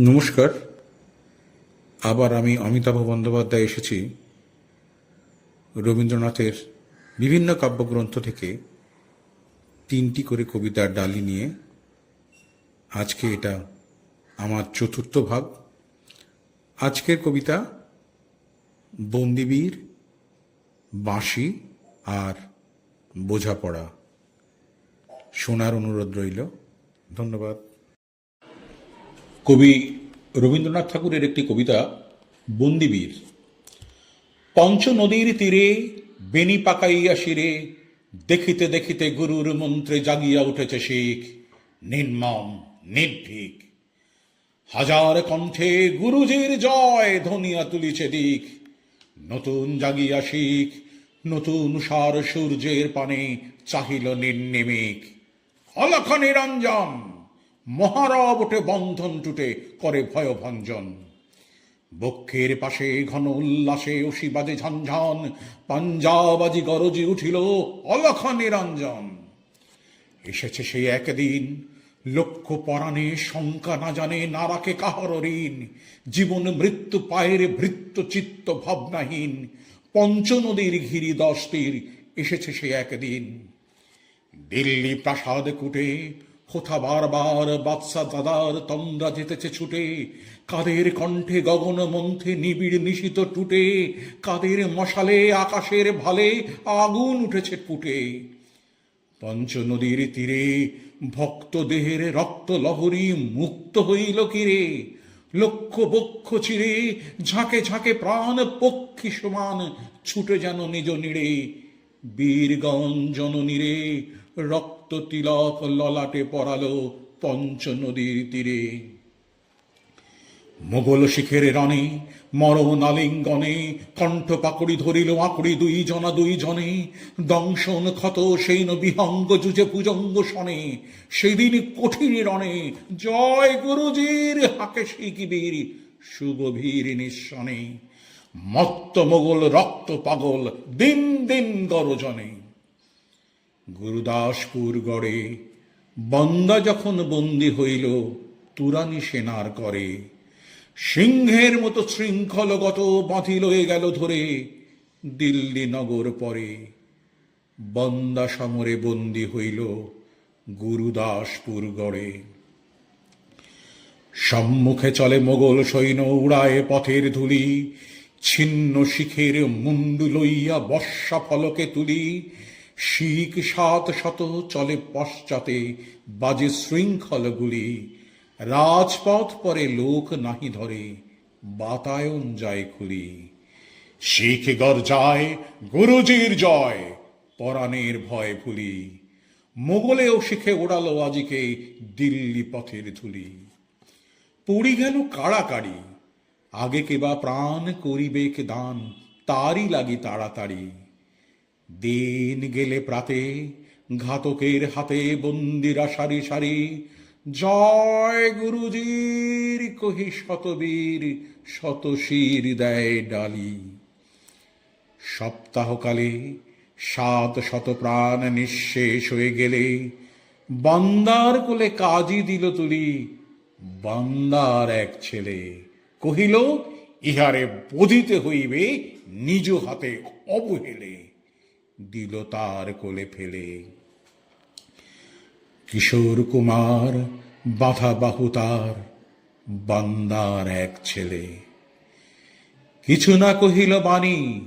নমস্কার। আবার আমি অমিতাভ বন্দ্যোপাধ্যায় এসেছি রবীন্দ্রনাথের বিভিন্ন কাব্যগ্রন্থ থেকে তিনটি করে কবিতার ডালি নিয়ে। আজকে এটা আমার চতুর্থ ভাগ। আজকের কবিতা বন্দিবীর, বাঁশি আর বোঝাপড়া। শোনার অনুরোধ রইল। ধন্যবাদ। কবি রবীন্দ্রনাথ ঠাকুরের একটি কবিতা, বন্দিবীর। পঞ্চ নদীর তীরে বেনি পাকাইয়া শিরে দেখিতে দেখিতে গুরুর মন্ত্রে জাগিয়া উঠেছে শিখ, নির্মম, নির্ভীক। হাজার কণ্ঠে গুরুজির জয় ধনিয়া তুলিছে দিক, নতুন জাগিয়া শিখ, নতুন সার সূর্যের পানে চাহিল নির্নিমিক। অলখ নিরঞ্জন! মহারব ওঠে, বন্ধন টুটে, করে ভয় ভঞ্জন বক্ষের পাশে ঘন উল্লাসে অসি বাজে ঝনঝন পাঞ্জাবাজি গরজি উঠিল অলখ নিরঞ্জন। এসেছে সেই একদিন, লক্ষ্য পরাণে শঙ্কা না জানে না রাখে কাহর ঋণ। জীবন মৃত্যু পায়ের ভৃত্য চিত্ত ভাবনাহীন, পঞ্চনদীর ঘিরি দশ তীর এসেছে সে একদিন। দিল্লি প্রাসাদ কুটে কোথা বারবার বাদশা দাদার তন্দ্রা যেতেছে ছুটে। কাদের কণ্ঠে গগন মন্থে নিবিড় নিশিত টুটে। কাদের মশালে আকাশের ভালে আগুন উঠেছে ফুটে পঞ্চনদীর তীরে ভক্ত দেহের রক্ত লহরী মুক্ত হইল কিরে। লক্ষ বক্ষ চিরে ঝাঁকে ঝাঁকে প্রাণ পক্ষী সমান ছুটে যেন নিজ নিড়ে। বীরগণ জননীরে রক্ত তিলক ললাটে পড়ালো পঞ্চনদীর তীরে। মোগল শিখের রণে মরণ আলিঙ্গনে কণ্ঠ পাকড়ি ধরিল আকুড়ি দুই জনা দুই জনে। দংশন ক্ষত সেই বিহঙ্গ যুজে পূজঙ্গ শনে সেদিন কঠিন রণে, জয় গুরুজির হাকে শিকিবীর সুগভীর নিঃসনে। মত্ত মোগল রক্ত পাগল, দিন দিন গরজনে। গুরুদাসপুর গড়ে, বন্দা যখন বন্দী হইল, তুরানি সেনার করে। সিংহের মতো শৃঙ্খলগত বাঁধি লয়ে গেল ধরে দিল্লি নগর পরে। বন্দা সমরে বন্দী হইল গুরুদাসপুর গড়ে। সম্মুখে চলে মোগল সৈন্য, উড়ায় পথের ধুলি, ছিন্ন শিখের মুন্ডু লইয়া বর্ষা ফলকে তুলি। শিখ সাত শত চলে পশ্চাতে বাজে শৃঙ্খলগুলি। রাজপথ পরে লোক নাহি ধরে, বাতায়ন যায় খুলি। শিখ গর্জায় গুরুজির জয়, পরাণের ভয় ভুলি। মোগলেও শিখে ওড়ালো আজিকে দিল্লি পথের ধুলি। পড়ি গেল কাড়াকাড়ি, আগে কেবা প্রাণ করিবেক দান, তারই লাগি তাড়াতাড়ি। দিন গেলে প্রাতে ঘাতকের হাতে বন্দিরা সারি সারি, জয় গুরুজির কহি শতবীর শত শির দেয় ডালি। সপ্তাহকালে সাত শত প্রাণ নিঃশেষ হয়ে গেলে বান্দার কোলে কাজী দিল তুলি, বান্দার এক ছেলে কহিল, ইহারে বোধিতে হইবে নিজ হাতে অবহেলে। দিল তার কোলে ফেলে। কিশোর কুমার, বাধা বাহু তার, বান্দার এক ছেলে। কিছু না কহিল বাণী,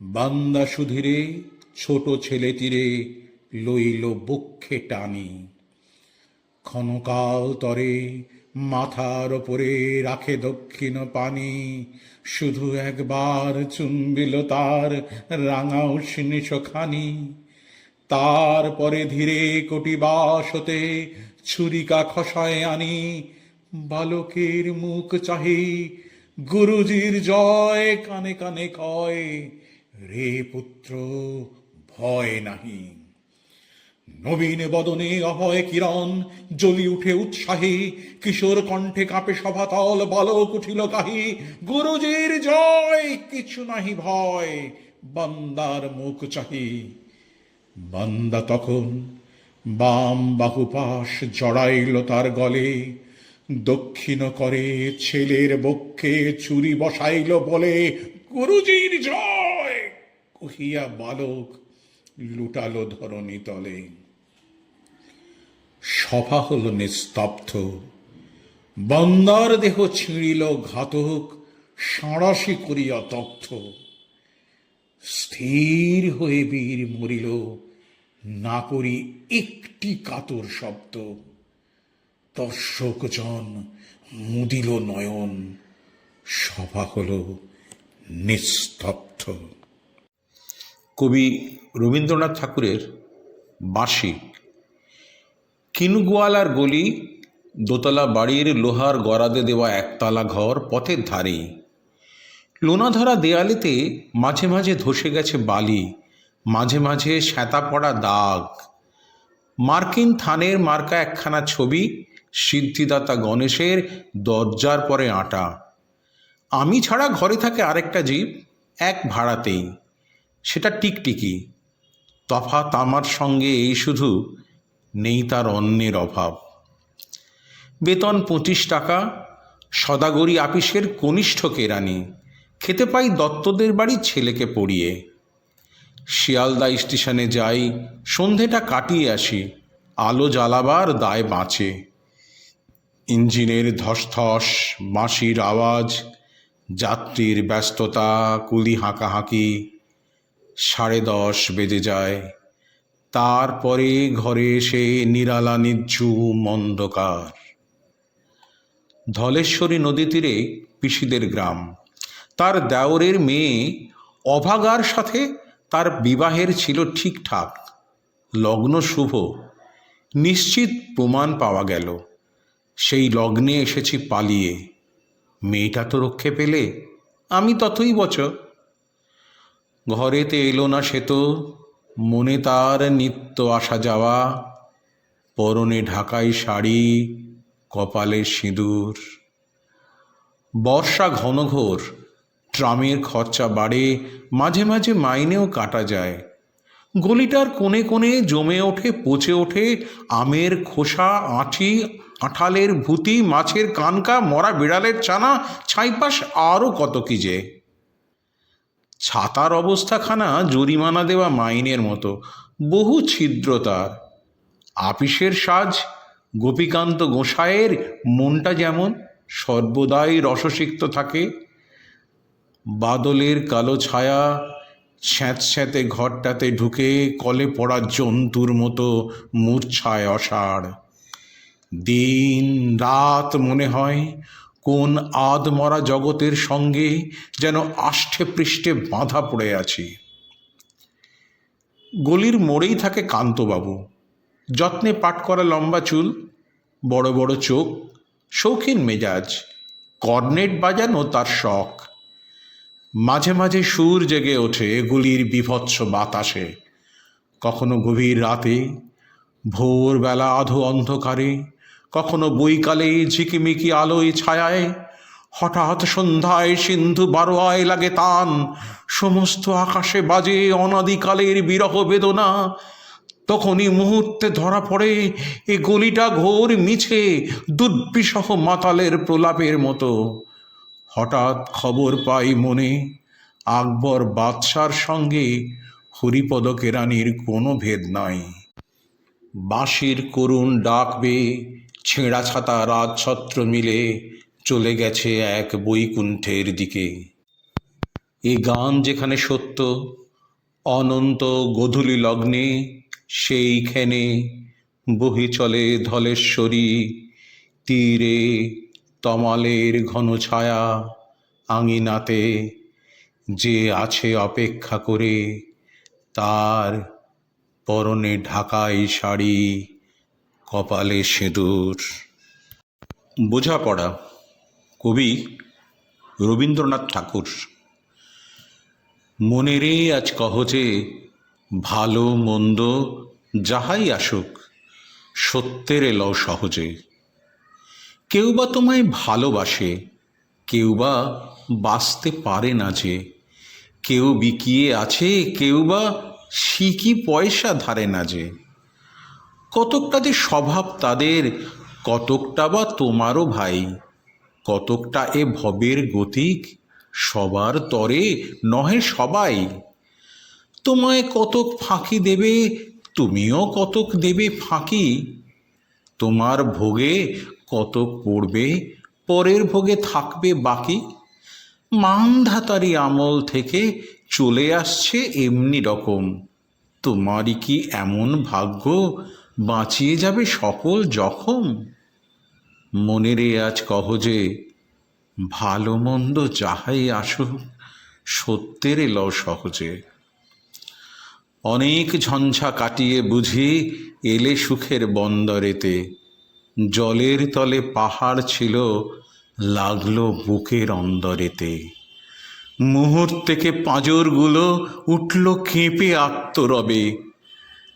বান্দা সুধীরে, ছোট ছেলে তীরে লইল বক্ষে টানি। ক্ষণকাল তরে মাথার ওপরে রাখে দক্ষিণ পানি। শুধু একবার চুম্বিল তার রাঙা উষ্ণি তারপরে ধীরে কোটি বাস হতে ছুরিকা খসায় আনি। বালকের মুখ চাহি গুরুজির জয়, কানে কানে কয়, রে পুত্র, ভয় নাহি। নবীন বদনে অভয় কিরণ, জ্বলি উঠে উৎসাহে, কিশোর কণ্ঠে কাঁপে সভাতল, বালক উঠিল কাহি, গুরুজির জয়, কিছু নাহি ভয়, বান্দার মুখ চাহি। বান্দা তখন বাম বাহুপাশ জড়াইল তার গলে, দক্ষিণ করে ছেলের বক্ষে চুরি বসাইল বলে, গুরুজির জয়! কহিয়া বালক লুটালো ধরণী তলে। সভা হল নিস্তব্ধ। বন্দার দেহ ছিঁড়িল ঘাতক, সাঁড়াশি করিয়া তথ্য স্থির হয়ে বীর মরিল, না করি একটি কাতর শব্দ। দর্শকজন মুদিল নয়ন, সভা হল নিস্তব্ধ। কবি রবীন্দ্রনাথ ঠাকুরের বার্ষিক কিনুগোয়ালার গলি, দোতলা বাড়ির লোহার গড়াদে দেওয়া একতলা ঘর পথের ধারে। লোনাধরা দেয়ালেতে মাঝে মাঝে ধসে গেছে বালি, মাঝে মাঝে শ্যাতা পড়া দাগ। মার্কিন থানের মার্কা একখানা ছবি, সিদ্ধিদাতা গণেশের দরজার পরে আটা। আমি ছাড়া ঘরে থাকে আরেকটা জীব, এক ভাড়াতেই। সেটা টিকটিকি। তফাত আমার সঙ্গে এই শুধু নেই তার অন্যের অভাব। বেতন পঁচিশ টাকা, সদাগরি আপিসের কনিষ্ঠ কেরানি, খেতে পাই দত্তদের বাড়ির ছেলেকে পড়িয়ে। শিয়ালদা স্টেশনে যাই, সন্ধেটা কাটিয়ে আসি, আলো জ্বালাবার দায় বাঁচে। ইঞ্জিনের ধসধস, বাঁশির আওয়াজ, যাত্রীর ব্যস্ততা, কুলি হাঁকাহাঁকি, সাড়ে দশ বেজে যায়। তারপরে ঘরে এসে নিরালা নিঝুম অন্ধকার ধলেশ্বরী নদী তীরে পিসিদের গ্রাম। তার দেওরের মেয়ে অভাগার সাথে তার বিবাহের ছিল ঠিকঠাক। লগ্ন শুভ। নিশ্চিত প্রমাণ পাওয়া গেল। সেই লগ্নে এসেছি পালিয়ে। মেয়েটা তো রক্ষে পেলে, আমি ততই বছর ঘরেতে এলো না সে তো মনে তার নিত্য আসা যাওয়া, পরনে ঢাকাই শাড়ি, কপালে সিঁদুর। বর্ষা ঘনঘোর ট্রামের খরচা বাড়ে, মাঝে মাঝে মাইনেও কাটা যায়। গলিটার কোণে কোণে জমে ওঠে, পচে ওঠে আমের খোসা, আঁঠি, আঁঠালের ভুতি, মাছের কানকা, মরা বিড়ালের চানা, ছাইপাশ আরও কত কি যে। ছাতার অবস্থাখানা জরিমানা দেওয়া মাইনের মতো, বহু ছিদ্র তার। আপিসের সাজ গোপীকান্ত গোসাইয়ের মনটা যেমন সর্বদাই রসসিক্ত থাকে, বাদলের কালো ছায়া স্যাঁতস্যাঁতে ঘরটাতে ঢুকে কলে পড়া জন্তুর মতো মূর্ছায় অসাড় দিন রাত মনে হয় কোন আধমরা জগতের সঙ্গে যেন আষ্ঠে পৃষ্ঠে বাঁধা পড়ে আছি? গলির মোড়েই থাকে কান্তবাবু। যত্নে পাট করা লম্বা চুল, বড় বড় চোখ, শৌখিন মেজাজ, কর্নেট বাজানো তার শখ। মাঝে মাঝে সুর জেগে ওঠে গুলির বিভৎস বাতাসে। কখনো গভীর রাতে, ভোরবেলা আধো অন্ধকারে কখনো বৈকালে ঝিকিমিকি আলোয় ছায়ায়, হঠাৎ সন্ধ্যায় সিন্ধু বারোয়ায় লাগে তান, সমস্ত আকাশে বাজে অনাদিকালের বিরহ বেদনা। তখনই মুহূর্তে ধরা পড়ে এ গলিটা ঘোর মিছে দুর্বিসহ মাতালের প্রলাপের মতো। হঠাৎ খবর পাই মনে, আকবর বাদশার সঙ্গে হরিপদ কেরানির কোনো ভেদ নাই। বাঁশির করুণ ডাকবে ছেঁড়া ছাতা রাজছত্র মিলে চলে গেছে এক বৈকুণ্ঠের দিকে। এ গান যেখানে সত্য, অনন্ত গধূলি লগ্নে, সেইখানে বহি চলে ধলেশ্বরী। তীরে তমালের ঘন ছায়া আঙিনাতে যে আছে অপেক্ষা করে, তার পরনে ঢাকাই শাড়ি। কপালে সিঁদুর। বোঝাপড়া, কবি রবীন্দ্রনাথ ঠাকুর। মনে রে আজ কহজে ভালো মন্দ যাহাই আসুক, সত্যের এলও সহজে। কেউ বা তোমায় ভালোবাসে, কেউ বা বাঁচতে পারে না যে। কেউ বিকিয়ে আছে, কেউ বা সিকি পয়সা ধারে না যে। কতকটা যে স্বভাব তাদের, কতকটা বা তোমারও ভাই। কতকটা এ ভবের গতিক, সবার তরে নহে সবাই। তোমায় কতক ফাঁকি দেবে, তুমিও কতক দেবে ফাঁকি। তোমার ভোগে কতক পড়বে, পরের ভোগে থাকবে বাকি। মানধাতারি আমল থেকে চলে আসছে এমনি রকম। তোমারই কি এমন ভাগ্য বাঁচিয়ে যাবে সকল জখম? মনেরে আজ কহ যে, ভালো মন্দ যাহাই আসুক, সত্যের লও সহজে। অনেক ঝঞ্ঝা কাটিয়ে বুঝি এলে সুখের বন্দরেতে। জলের তলে পাহাড় ছিল, লাগল বুকের অন্দরেতে। মুহূর্তেকে পাঁজরগুলো উঠল কেঁপে আত্মরবে।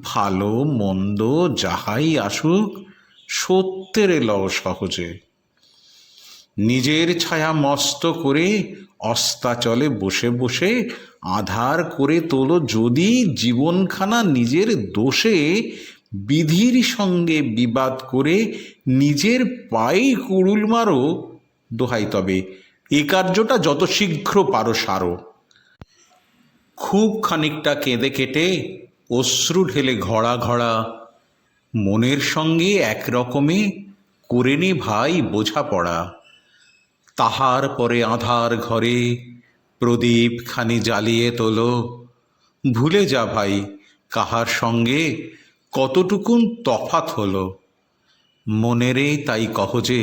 ভালো, মন্দ, যাহাই আসুক, সত্যের লও সহজে। নিজের ছায়া মস্ত করে অস্তাচলে বসে বসে আধার করে তোলো যদি জীবনখানা নিজের দোষে, বিধির সঙ্গে বিবাদ করে নিজের পায়ে কুড়ুল মারো, দোহাই তবে, এ কার্যটা যত শীঘ্র পারো সারো। খুব খানিকটা কেঁদে কেটে অশ্রু ঢেলে ঘড়া ঘড়া, মনের সঙ্গে একরকমে করে নে ভাই বোঝাপড়া তাহার পরে আধার ঘরে প্রদীপ খানি জ্বালিয়ে তোলো। ভুলে যা ভাই, কাহার সঙ্গে কতটুকুন তফাত হলো। মনেরে তাই কহ যে,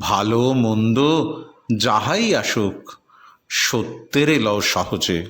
ভালো মন্দ যাহাই আসুক, সত্যের লও সহজে।